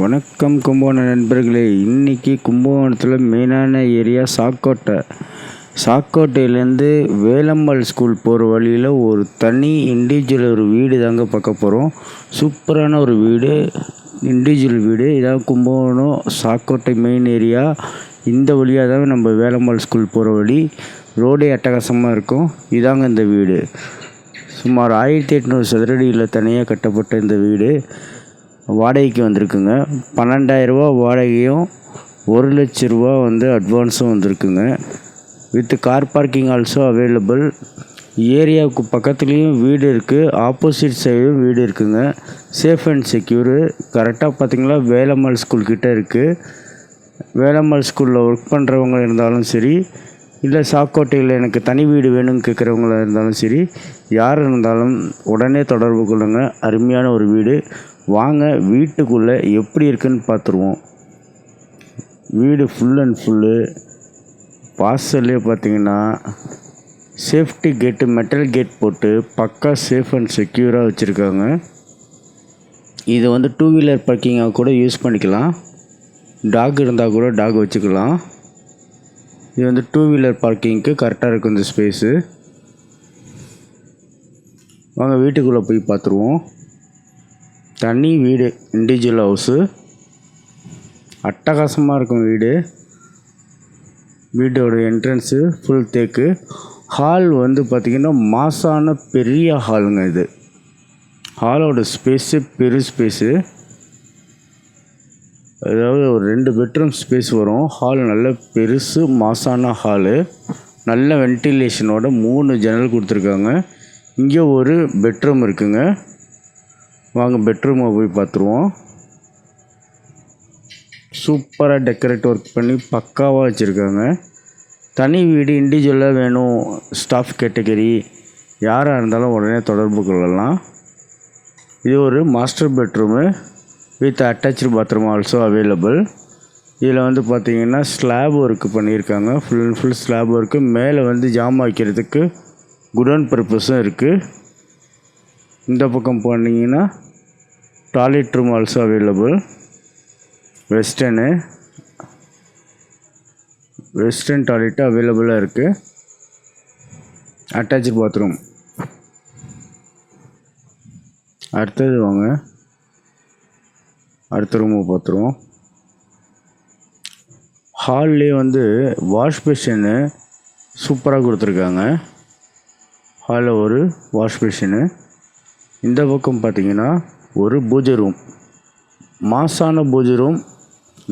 வணக்கம் கும்பகோணம் நண்பர்களே. இன்றைக்கி கும்பகோணத்தில் மெயினான ஏரியா சாக்கோட்டை. சாக்கோட்டையிலேருந்து வேலம்மாள் ஸ்கூல் போகிற வழியில் ஒரு தனி இண்டிவிஜுவல் ஒரு வீடு தாங்க பார்க்க போகிறோம் சூப்பரான ஒரு வீடு இண்டிவிஜுவல் வீடு. இதான் கும்பகோணம் சாக்கோட்டை மெயின் ஏரியா இந்த வழியாக தான் நம்ம வேலம்மாள் ஸ்கூல் போகிற வழி. ரோடே அட்டகாசமாக இருக்கும். இதாங்க இந்த வீடு. சுமார் ஆயிரத்தி எட்நூறு சதுரடியில் தனியாக கட்டப்பட்ட இந்த வீடு. வாடகைக்கு வந்திருக்குங்க. பன்னெண்டாயிரரூபா வாடகையும் ஒரு லட்ச ரூபா வந்து அட்வான்ஸும் வந்திருக்குங்க. With car parking also available ஏரியாவுக்கு பக்கத்துலேயும் வீடு இருக்குது ஆப்போசிட் சைடும் வீடு இருக்குங்க. சேஃப் அண்ட் செக்யூரு கரெக்டாக பார்த்திங்கன்னா வேலம்மாள் ஸ்கூல் கிட்டே இருக்குது வேலம்மாள் ஸ்கூலில் ஒர்க் பண்ணுறவங்க இருந்தாலும் சரி இல்லை சாக்கோட்டையில் எனக்கு தனி வீடு வேணும்னு கேட்குறவங்களா இருந்தாலும் சரி யார் இருந்தாலும் உடனே தொடர்பு கொள்ளுங்கள் அருமையான ஒரு வீடு. வாங்க வீட்டுக்குள்ளே எப்படி இருக்குன்னு பார்த்துருவோம். வீடு ஃபுல் அண்ட் ஃபுல்லு வாசல்லே பார்த்தீங்கன்னா சேஃப்டி கேட்டு மெட்டல் கேட் போட்டு பக்கா சேஃப் அண்ட் செக்யூராக வச்சுருக்காங்க. இது வந்து டூ வீலர் பார்க்கிங்காக கூட யூஸ் பண்ணிக்கலாம். டாக் இருந்தால் கூட டாக் வச்சுக்கலாம். இது வந்து டூ வீலர் பார்க்கிங்க்கு கரெக்டாக இருக்கும் இந்த ஸ்பேஸு வாங்க வீட்டுக்குள்ளே போய் பார்த்துருவோம். தனி வீடு இண்டிவிஜுவல் ஹவுஸு அட்டகாசமாக இருக்கும் வீடு. வீட்டோட என்ட்ரன்ஸு ஃபுல் தேக்கு ஹால் வந்து பார்த்திங்கன்னா மாசான பெரிய ஹாலுங்க இது. ஹாலோட ஸ்பேஸு பெரு ஸ்பேஸு அதாவது ஒரு ரெண்டு பெட்ரூம் ஸ்பேஸ் வரும். ஹால் நல்ல பெருசு மாசான ஹாலு நல்ல வென்டிலேஷனோட மூணு ஜன்னல் கொடுத்துருக்காங்க. இங்கே ஒரு பெட்ரூம் இருக்குங்க. வாங்க பெட்ரூமை போய் பார்த்துருவோம் சூப்பராக டெக்கரேட் ஒர்க் பண்ணி பக்காவாக வச்சுருக்காங்க. தனி வீடு இண்டிவிஜுவலாக வேணும் ஸ்டாஃப் கேட்டகரி யாராக இருந்தாலும் உடனே தொடர்பு கொள்ளலாம். இது ஒரு master bedroom with attach bathroom also available இதில் வந்து பார்த்திங்கன்னா ஸ்லாப் ஒர்க்கு பண்ணியிருக்காங்க. Full and full slab work மேலே வந்து ஜாம் வைக்கிறதுக்கு குடோன் பர்பஸும் இருக்குது இந்த பக்கம் போனீங்கன்னா toilet room also available western western toilet அவைலபிளாக இருக்குது அட்டாச்சு பாத்ரூம் அடுத்தது வாங்க. அடுத்த ரூமை பார்த்துருவோம் ஹால்லே வந்து வாஷ் பேஷனு சூப்பராக கொடுத்துருக்காங்க. ஹாலில் ஒரு வாஷ் பேஷனு இந்த பக்கம் பார்த்தீங்கன்னா ஒரு பூஜை ரூம் மாசான பூஜை ரூம்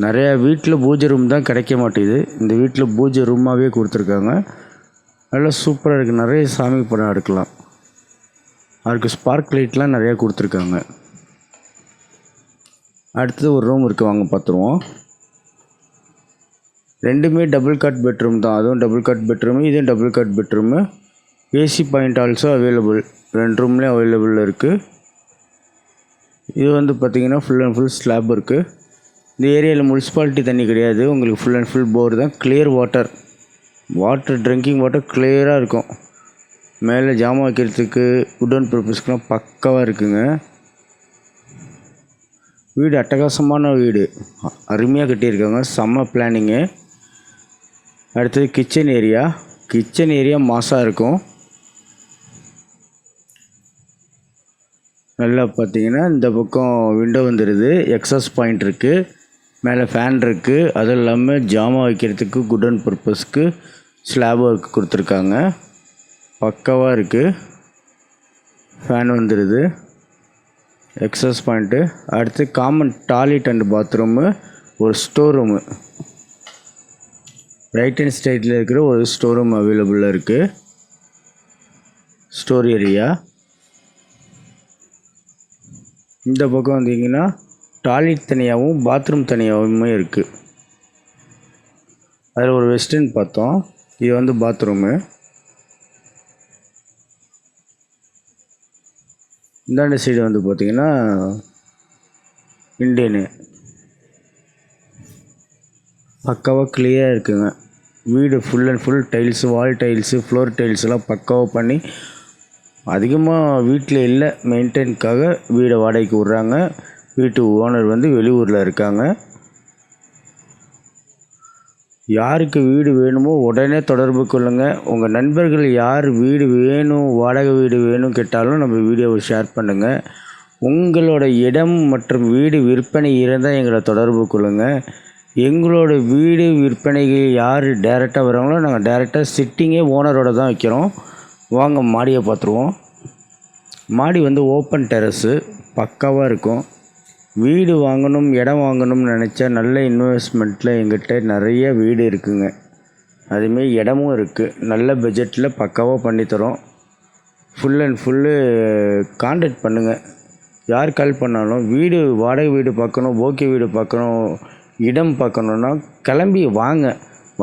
நிறையா வீட்டில் பூஜை ரூம் தான் கிடைக்க மாட்டேங்குது. இந்த வீட்டில் பூஜை ரூமாகவே கொடுத்துருக்காங்க. நல்லா சூப்பராக இருக்குது நிறைய சாமி படம் எடுக்கலாம். அதுக்கு ஸ்பார்க் லைட்லாம் நிறையா கொடுத்துருக்காங்க. அடுத்தது ஒரு ரூம் இருக்குது வாங்க பார்த்துருவோம். ரெண்டுமே டபுள் காட் பெட்ரூம் தான். அதுவும் டபுள் காட் பெட்ரூமு இதுவும் double cot bedroom AC point also available ரெண்டு ரூம்லேயும் அவைலபிள் இருக்குது இது வந்து பார்த்திங்கன்னா ஃபுல் அண்ட் ஃபுல் ஸ்லாப் இருக்குது இந்த ஏரியாவில் முனிசிபாலிட்டி தண்ணி கிடையாது. உங்களுக்கு ஃபுல் அண்ட் ஃபுல் போர் தான். Clear water water drinking water கிளியராக இருக்கும். மேலே ஜாமான் வைக்கிறதுக்கு உடன் பர்பஸ்க்கெலாம் பக்காவாக இருக்குங்க. வீடு அட்டகாசமான வீடு. அருமையாக கட்டியிருக்காங்க. செம்ம பிளானிங்கு அடுத்தது கிச்சன் ஏரியா கிச்சன் ஏரியா மாசாக இருக்கும். நல்லா பார்த்தீங்கன்னா இந்த பக்கம் விண்டோ வந்துடுது எக்ஸாஸ் பாயிண்ட் இருக்குது மேலே ஃபேன் இருக்குது அதுவும் இல்லாமல் ஜாமா வைக்கிறதுக்கு குடன் பர்பஸ்க்கு ஸ்லாப் ஒர்க் கொடுத்துருக்காங்க. பக்காவாக இருக்குது ஃபேன் வந்துடுது எக்ஸஸ் பாயிண்ட்டு அடுத்து காமன் டாய்லெட் அண்ட் பாத்ரூமு ஒரு ஸ்டோர் ரூமு ரைட் ஹேண்ட் ஸ்டைட்டில் இருக்கிற ஒரு ஸ்டோர் ரூம் அவைலபிளாக இருக்குது ஸ்டோர் ஏரியா இந்த பக்கம் வந்தீங்கன்னா டாய்லெட் தனியாகவும் பாத்ரூம் தனியாகவுமே இருக்குது அதில் ஒரு வெஸ்டர்ன் பார்த்தோம். இது வந்து பாத்ரூமு. இந்தாண்ட சைடு வந்து பார்த்தீங்கன்னா இண்டியனு. பக்காவாக கிளியராக இருக்குங்க. வீடு full and full tiles wall tiles floor டைல்ஸ்லாம் பக்காவாக பண்ணி அதிகமாக வீட்டில் இல்லை மெயின்டைனுக்காக வீடை வாடகைக்கு விட்றாங்க. வீட்டு ஓனர் வந்து வெளியூரில் இருக்காங்க. யாருக்கு வீடு வேணுமோ உடனே தொடர்பு கொள்ளுங்கள் உங்கள் நண்பர்கள் யார் வீடு வேணும் வாடகை வீடு வேணும் கேட்டாலும் நம்ம வீடியோவை ஷேர் பண்ணுங்கள் உங்களோட இடம் மற்றும் வீடு விற்பனை இருந்தால் எங்களை தொடர்பு கொள்ளுங்கள் எங்களோட வீடு விற்பனைக்கு யார் டேரெக்டாக வராங்களோ நாங்கள் டேரெக்டாக சிட்டிங்கே ஓனரோட தான் வைக்கிறோம். வாங்க மாடியை பார்த்துருவோம். மாடி வந்து ஓப்பன் டெரஸு பக்காவாக இருக்கும். வீடு வாங்கணும் இடம் வாங்கணும்னு நினச்சா நல்ல இன்வெஸ்ட்மெண்ட்டில் எங்கிட்ட நிறைய வீடு இருக்குங்க. அதுமாரி இடமும் இருக்குது நல்ல பட்ஜெட்டில் பக்காவாக பண்ணித்தரோம் ஃபுல் அண்ட் ஃபுல்லு காண்டாக்ட் பண்ணுங்கள் யார் கால் பண்ணாலும் வீடு வாடகை வீடு பார்க்கணும் ஓகே வீடு பார்க்கணும் இடம் பார்க்கணுன்னா கிளம்பி வாங்க.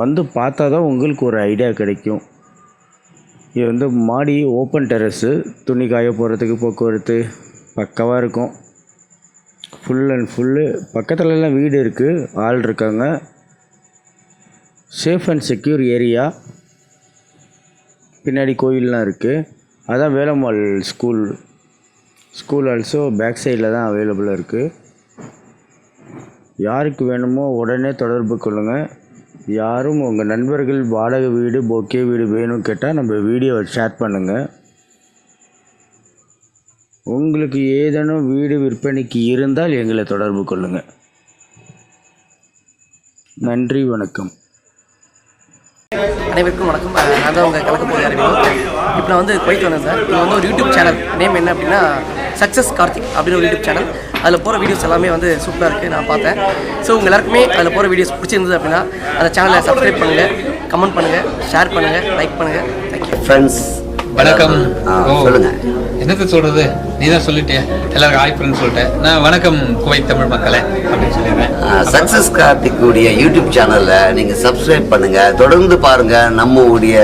வந்து பார்த்தா தான் உங்களுக்கு ஒரு ஐடியா கிடைக்கும். இது வந்து மாடி ஓப்பன் டெரஸு. துணி காய போகிறதுக்கு போக்குவரத்து பக்காவாக இருக்கும். ஃபுல் அண்ட் ஃபுல்லு பக்கத்துலலாம் வீடு இருக்குது ஆள் இருக்காங்க. சேஃப் அண்ட் செக்யூர் ஏரியா பின்னாடி கோயிலெலாம் இருக்குது அதான் Velammal school school also back சைடில் தான் அவைலபிளாக இருக்குது யாருக்கு வேணுமோ உடனே தொடர்பு கொள்ளுங்கள் யாரும் உங்கள் நண்பர்கள் வாடகை வீடு பொக்கே வீடு வேணும் கேட்டால் நம்ம வீடியோவை ஷேர் பண்ணுங்கள் உங்களுக்கு ஏதேனும் வீடு விற்பனைக்கு இருந்தால் எங்களை தொடர்பு கொள்ளுங்கள் நன்றி வணக்கம். அனைவருக்கும் வணக்கம். நான் தான் உங்கள் கலக்க போய் அறிவிப்போம் இப்போ நான் வந்து குவைத் வந்தேன் சார். இது வந்து ஒரு யூடியூப் சேனல் நேம் என்ன அப்படின்னா சக்ஸஸ் கார்த்திக் அப்படின்னு ஒரு யூடியூப் சேனல் அதில் போகிற வீடியோஸ் எல்லாமே வந்து சூப்பராக இருக்குது நான் பார்த்தேன். ஸோ உங்கள் எல்லாருக்குமே அதில் போகிற வீடியோஸ் பிடிச்சிருந்தது அப்படின்னா அந்த சேனலை சப்ஸ்கிரைப் பண்ணுங்கள் கமெண்ட் பண்ணுங்கள் ஷேர் பண்ணுங்கள் லைக் பண்ணுங்கள் தேங்க்யூ ஃப்ரெண்ட்ஸ் வணக்கம். ஆ ஓ, சொல்லுங்க. என்னத்த சொல்றது? நீ தான் சொல்லிட்டிய எல்லாருக்கும் ஹாய் ஃப்ரெண்ட் சொல்லிட்டேன் நான் வணக்கம் குவைத் தமிழ் மக்களே அப்படின்னு சொல்லிடுறேன். சக்சஸ் கார்த்திக்குடைய யூடியூப் சேனல்ல நீங்க சப்ஸ்கிரைப் பண்ணுங்க. தொடர்ந்து பாருங்க. நம்ம உடைய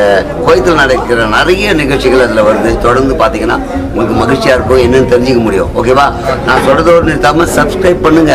நடக்கிற நிறைய நிகழ்ச்சிகள் அதுல வருது. தொடர்ந்து பாத்தீங்கன்னா உங்களுக்கு மகிழ்ச்சியா இருக்கும். என்னன்னு தெரிஞ்சுக்க முடியும். ஓகேவா நான் சொல்றதோடு நிறுத்தாம சப்ஸ்கிரைப் பண்ணுங்க.